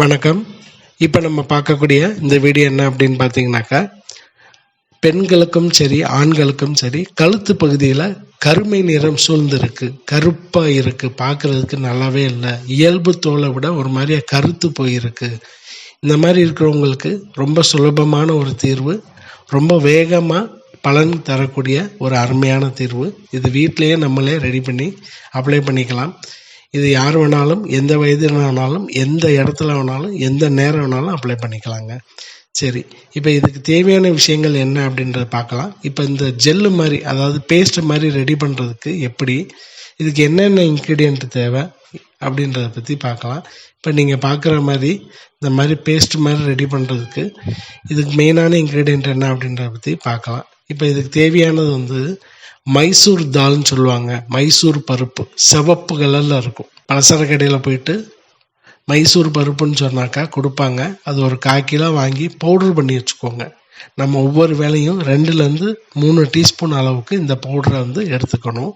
வணக்கம். இப்போ நம்ம பார்க்கக்கூடிய இந்த வீடியோ என்ன அப்படின்னு பார்த்தீங்கன்னாக்கா பெண்களுக்கும் சரி ஆண்களுக்கும் சரி கழுத்து பகுதியில் கருமை நிறம் சூழ்ந்திருக்கு கருப்பாக இருக்குது பார்க்குறதுக்கு நல்லாவே இல்லை. இயல்பு தோலை விட ஒரு மாதிரியாக கருத்து போயிருக்கு. இந்த மாதிரி இருக்கிறவங்களுக்கு ரொம்ப சுலபமான ஒரு தீர்வு ரொம்ப வேகமாக பலன் தரக்கூடிய ஒரு அருமையான தீர்வு. இது வீட்டிலையே நம்மளே ரெடி பண்ணி அப்ளை பண்ணிக்கலாம். இது யார் வேணாலும் எந்த வயதில் வேணாலும் எந்த இடத்துல வேணாலும் எந்த நேரம் வேணாலும் அப்ளை பண்ணிக்கலாங்க. சரி இப்போ இதுக்கு தேவையான விஷயங்கள் என்ன அப்படின்றத பார்க்கலாம். இப்போ இந்த ஜெல்லு மாதிரி அதாவது பேஸ்ட் மாதிரி ரெடி பண்ணுறதுக்கு எப்படி இதுக்கு என்னென்ன இன்க்ரீடியன்ட் தேவை அப்படின்றத பற்றி பார்க்கலாம். இப்போ நீங்கள் பார்க்குற மாதிரி இந்த மாதிரி பேஸ்ட் மாதிரி ரெடி பண்ணுறதுக்கு இதுக்கு மெயினான இன்க்ரீடியன்ட் என்ன அப்படின்றத பற்றி பார்க்கலாம். இப்போ இதுக்கு தேவையானது வந்து மைசூர் தால்னு சொல்லுவாங்க. மைசூர் பருப்பு. சிவப்பு கலரில் இருக்கும். பலசர கடையில் போயிட்டு மைசூர் பருப்புன்னு சொன்னாக்கா கொடுப்பாங்க. அது ஒரு கால் கிலோ வாங்கி பவுடர் பண்ணி வச்சுக்கோங்க. நம்ம ஒவ்வொரு வேலையும் ரெண்டுலேருந்து மூணு டீஸ்பூன் அளவுக்கு இந்த பவுடரை வந்து எடுத்துக்கணும்.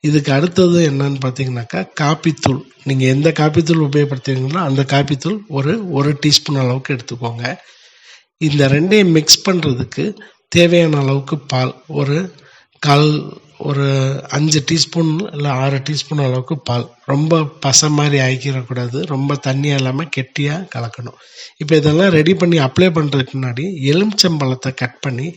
இதுக்கு அடுத்தது என்னன்னு பார்த்தீங்கன்னாக்கா காப்பித்தூள். நீங்கள் எந்த காப்பித்தூள் உபயோகப்படுத்துறீங்களோ அந்த காப்பித்தூள் ஒரு ஒரு டீஸ்பூன் அளவுக்கு எடுத்துக்கோங்க. இந்த ரெண்டையும் மிக்ஸ் பண்ணுறதுக்கு தேவையான அளவுக்கு பால். ஒரு கால் ஒரு அஞ்சு டீஸ்பூன் இல்லை ஆறு டீஸ்பூன் அளவுக்கு பால். ரொம்ப பசை மாதிரி ஆக்கிடக்கூடாது ரொம்ப தண்ணியாக இல்லாமல் கெட்டியாக கலக்கணும். இப்போ இதெல்லாம் ரெடி பண்ணி அப்ளை பண்ணுறதுக்கு முன்னாடி எலுமிச்சம்பழத்தை கட் பண்ணி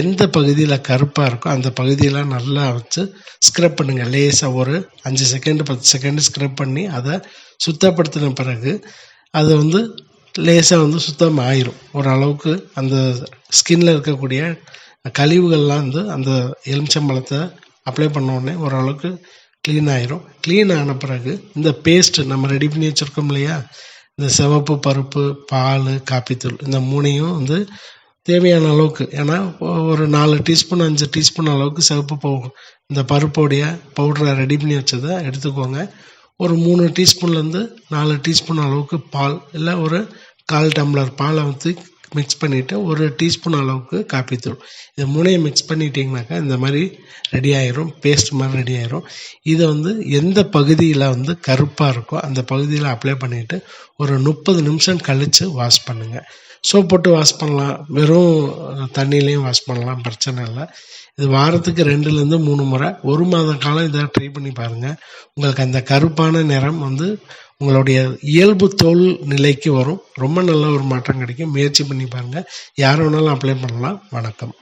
எந்த பகுதியில் கருப்பாக இருக்கோ அந்த பகுதியில் நல்லா வச்சு ஸ்க்ரப் பண்ணுங்கள் லேசாக ஒரு அஞ்சு செகண்டு பத்து செகண்டு ஸ்க்ரப் பண்ணி அதை சுத்தப்படுத்தின பிறகு அதை வந்து லேசாக வந்து சுத்தம் ஆயிரும். ஓரளவுக்கு அந்த ஸ்கின்ல இருக்கக்கூடிய கழிவுகள்லாம் வந்து அந்த எலுமிச்சம்பழத்தை அப்ளை பண்ண உடனே ஓரளவுக்கு க்ளீன் ஆயிரும். க்ளீன் ஆன பிறகு இந்த பேஸ்ட்டு நம்ம ரெடி பண்ணி வச்சுருக்கோம் இல்லையா? இந்த சிவப்பு பருப்பு பால் காப்பித்தூள் இந்த மூணையும் வந்து தேவையான அளவுக்கு ஏன்னா ஒரு நாலு டீஸ்பூன் அஞ்சு டீஸ்பூன் அளவுக்கு சிவப்பு பவு இந்த பருப்போடைய பவுடரை ரெடி பண்ணி வச்சதை எடுத்துக்கோங்க. ஒரு மூணு டீஸ்பூன்லேருந்து நாலு டீஸ்பூன் அளவுக்கு பால் இல்லை ஒரு கால் டம்ளர் பாலை ஊற்றி மிக்ஸ் பண்ணிவிட்டு ஒரு டீஸ்பூன் அளவுக்கு காப்பித்தூள் இது மூணையும் மிக்ஸ் பண்ணிட்டீங்கனாக்கா இந்த மாதிரி ரெடி ஆயிரும் பேஸ்ட் மாதிரி ரெடி ஆயிரும். இதை வந்து எந்த பகுதியில் வந்து கருப்பாக இருக்கோ அந்த பகுதியில் அப்ளை பண்ணிவிட்டு ஒரு முப்பது நிமிஷம் கழித்து வாஷ் பண்ணுங்கள் சோப் போட்டு வாஷ் பண்ணலாம். வெறும் தண்ணியிலையும் வாஷ் பண்ணலாம். பிரச்சனை இல்லை. இது வாரத்துக்கு ரெண்டுலேருந்து மூணு முறை. ஒரு மாத காலம் இதை ட்ரை பண்ணி பாருங்கள் உங்களுக்கு அந்த கருப்பான நிறம் வந்து உங்களுடைய இயல்பு தோல் நிலைக்கு வரும். ரொம்ப நல்ல ஒரு மாற்றம் கிடைக்கும். முயற்சி பண்ணி பாருங்கள் யார் வேணாலும் அப்ளை பண்ணலாம். வணக்கம்.